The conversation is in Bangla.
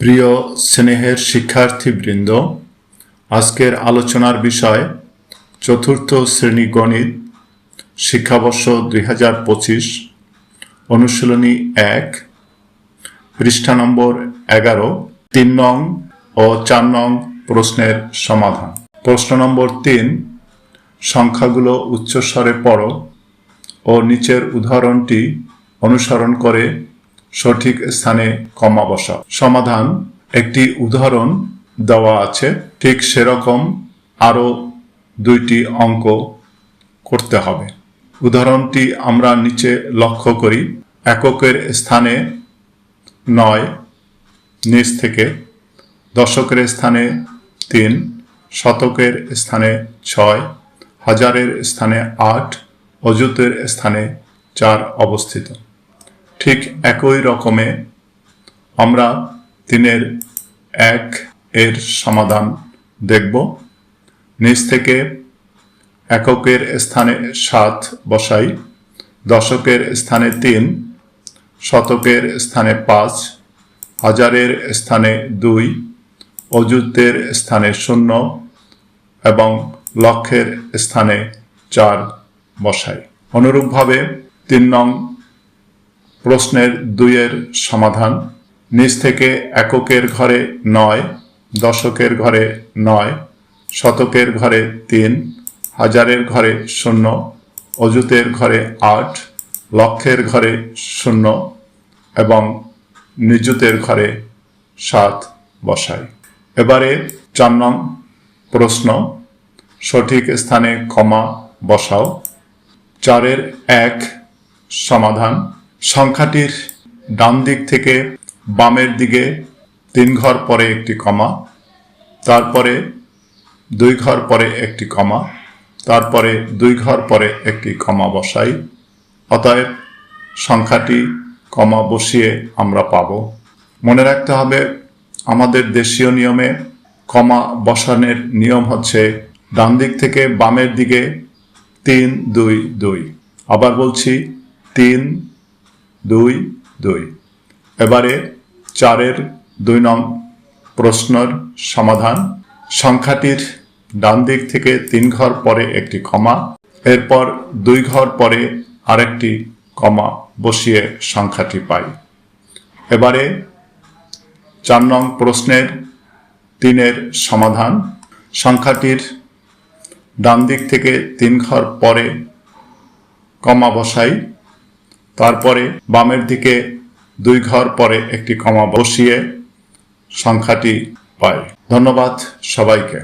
প্রিয় স্নেহের শিক্ষার্থীবৃন্দ, আজকের আলোচনার বিষয় চতুর্থ শ্রেণি গণিত, শিক্ষাবর্ষ দুই হাজার পঁচিশ, অনুশীলনী এক, পৃষ্ঠা নম্বর এগারো, তিন নং ও চার নং প্রশ্নের সমাধান। প্রশ্ন নম্বর তিন, সংখ্যাগুলো উচ্চস্বরে পড়ো ও নিচের উদাহরণটি অনুসরণ করে সঠিক স্থানে কমা বসা। সমাধান, একটি উদাহরণ দেওয়া আছে। ঠিক সেরকম আরও দুইটি অঙ্ক করতে হবে। উদাহরণটি আমরা নিচে লক্ষ্য করি। এককের স্থানে নয়, নিচ থেকে। দশকের স্থানে তিন, শতকের স্থানে ছয়, হাজারের স্থানে আট, অযুতের স্থানে চার অবস্থিত। ঠিক একই রকমে আমরা তিনের এক এর সমাধান দেখব। নিচ থেকে এককের স্থানে সাত বসাই, দশকের স্থানে তিন, শতকের স্থানে পাঁচ, হাজারের স্থানে দুই অযুতের স্থানে শূন্য এবং লক্ষের স্থানে চার বসাই। অনুরূপভাবে তিন নং প্রশ্নের দুইয়ের সমাধান। নিচ থেকে এককের ঘরে নয়, দশকের ঘরে নয়, শতকের ঘরে তিন, হাজারের ঘরে শূন্য, অযুতের ঘরে আট, লক্ষের ঘরে শূন্য এবং নিযুতের ঘরে সাত বসায় এবারে চার নং প্রশ্ন, সঠিক স্থানে কমা বসাও। চারের এক সমাধান। সংখ্যাটির ডান দিক থেকে বামের দিকে তিন ঘর পরে একটি কমা, তারপরে দুই ঘর পরে একটি কমা, তারপরে দুই ঘর পরে একটি কমা বসাই। অতএব সংখ্যাটি কমা বসিয়ে আমরা পাব। মনে রাখতে হবে, আমাদের দেশীয় নিয়মে কমা বসানোর নিয়ম হচ্ছে ডান দিক থেকে বামের দিকে তিন, দুই দুই। আবার বলছি, তিন দুই দুই। এবারে চারের দুই নং প্রশ্নের সমাধান। সংখ্যাটির ডান দিক থেকে তিন ঘর পরে একটি কমা, এরপর দুই ঘর পরে আরেকটি কমা বসিয়ে সংখ্যাটি পাই। এবারে চার নং প্রশ্নের তিনের সমাধান। সংখ্যাটির ডান দিক থেকে তিন ঘর পরে কমা বসাই। তারপরে বামের দিকে দুই ঘর পরে একটি কমা বসিয়ে সংখ্যাটি পায়। ধন্যবাদ সবাইকে।